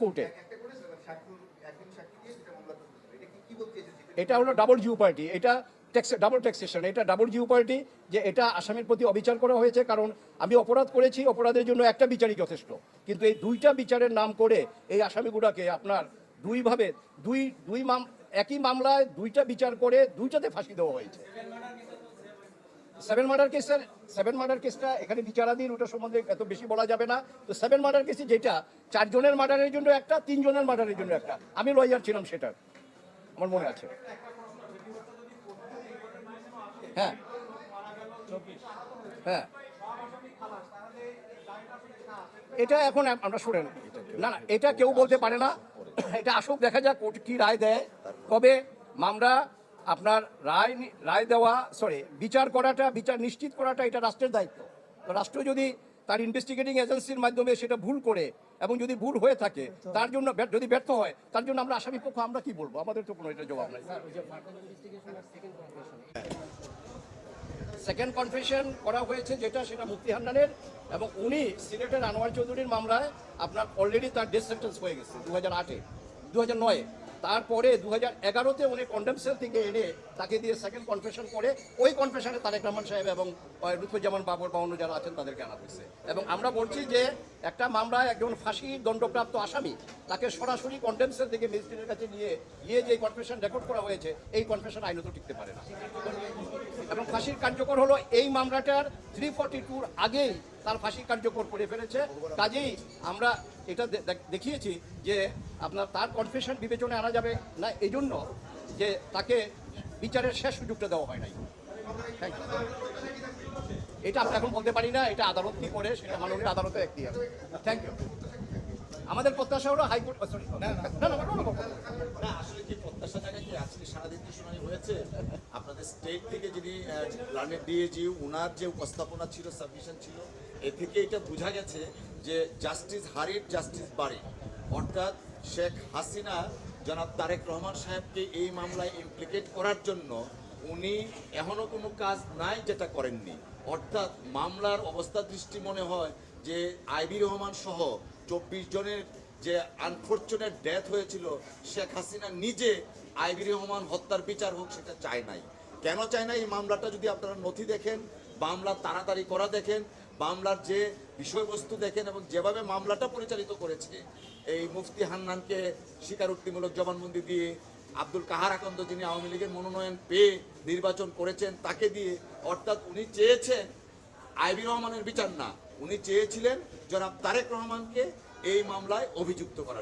কোর্টে। এটা হলো ডাবল জিও পার্টি এটা ট্যাক্স ডাবল ট্যাক্সেশন এটা ডাবল জিও পার্টি যে এটা আসামির প্রতি অবিচার করা হয়েছে কারণ আমি অপরাধ করেছি অপরাধের জন্য একটা বিচারই যথেষ্ট। কিন্তু এই দুইটা বিচারের নাম করে এই আসামিগুলোকে আপনার দুইভাবে দুই দুই মাম একই মামলায় দুইটা বিচার করে দুইটাতে ফাঁসি দেওয়া হয়েছে। সেভেন মার্ডার কেসের সেভেন মার্ডার কেসটা এখানে বিচারাধীন, ওটা সম্বন্ধে এত বেশি বলা যাবে না। তো সেভেন মার্ডার কেসে যেটা, চারজনের মার্ডারের জন্য একটা, তিনজনের মার্ডারের জন্য একটা। আমি লয়ার ছিলাম সেটার, আমার মনে আছে। হ্যাঁ। হ্যাঁ। এটা এখন আমরা শুনেন না না, এটা কেউ বলতে পারে না। এটা আসুক, দেখা যাক কোর্ট কি রায় দেয়। তবে মামলা আপনার রায় রায় দেওয়া সরি বিচার করাটা বিচার নিশ্চিত করাটা এটা রাষ্ট্রের দায়িত্ব। তো রাষ্ট্র যদি তার ইনভেস্টিগেটিং এজেন্সির মাধ্যমে সেটা ভুল করে এবং যদি ভুল হয়ে থাকে তার জন্য যদি ব্যর্থ হয় তার জন্য আমরা আসামি পক্ষ আমরা কি বলব? আমাদের তো কোনো এটা জবাব নাই। সেকেন্ড কনফেশন করা হয়েছে যেটা সেটা মুক্তি হান্নানের এবং উনি সিলেটের আনোয়ার চৌধুরীর মামলায় আপনার অলরেডি তার ডেথ সেন্টেন্স হয়ে গেছে দু হাজার আটে দু হাজার নয়ে। তারপরে দু হাজার এগারোতে উনি কন্ডেম সেল থেকে এনে তাকে দিয়ে সেকেন্ড কনফেশন করে, ওই কনফেশনে তারেক রহমান সাহেব এবং রুফুজ্জামান বাবর বা অন্য যারা আছেন তাদেরকে আনা হয়েছে। এবং আমরা বলছি যে একটা মামলায় একজন ফাঁসি দণ্ডপ্রাপ্ত আসামি তাকে সরাসরি কন্ডেম সেল থেকে ম্যাজিস্ট্রেটের কাছে নিয়ে গিয়ে যে কনফেশন রেকর্ড করা হয়েছে, এই কনফেশন আইনত টিকতে পারে না। এবং ফাঁসির কার্যকর হলো এই মামলাটার থ্রি ফর্টি টুর আগেই তার ফাঁসি কার্যকর করে ফেলেছে। কাজেই আমরা এটা দেখিয়েছি যে আপনার তার কনফেশন বিবেচনায় আনা যাবে না এই জন্য যে তাকে বিচারের শেষ সুযোগটা দেওয়া হয় নাই। Thank you. এটা আমরা এখন বলতে পারি না, এটা আদালত কি করে, সেটা মাননীয় আদালতে একটি থ্যাংক ইউ আমাদের প্রত্যাশা হলো হাইকোর্ট না আসলে কি প্রত্যাশা হয়েছে? আপনাদের স্টেট থেকে যিনি ওনার যে উপস্থাপনা ছিল সাবমিশন ছিল এটা গেছে যে জাস্টিস হারির জাস্টিস অর্থাৎ শেখ হাসিনা তারেক রহমান সাহেবকে এই মামলায় ইমপ্লিকেট করার জন্য উনি এখনও কোনো কাজ নাই যেটা করেননি। অর্থাৎ মামলার অবস্থা দৃষ্টি মনে হয় যে আইবি রহমান সহ চব্বিশ জনের যে আনফর্চুনেট ডেথ হয়েছিল, শেখ হাসিনা নিজে আইবি রহমান হত্যার বিচার হোক, সেটা চায় নাই। কেন চায় না এই মামলাটা যদি আপনারা নথি দেখেন, মামলা তাড়াতাড়ি করা দেখেন, মামলার যে বিষয়বস্তু দেখেন এবং যেভাবে মামলাটা পরিচালিত করেছে, এই মুফতি হান্নানকে স্বীকারোক্তিমূলক জবানবন্দি দিয়ে আব্দুল কাহার আকন্দ, যিনি আওয়ামী লীগের মনোনয়ন পেয়ে নির্বাচন করেছেন, তাকে দিয়ে অর্থাৎ উনি চেয়েছেন আইবি রহমানের বিচার না। উনি চেয়েছিলেন জনাব তারেক রহমানকে এই মামলায় অভিযুক্ত করার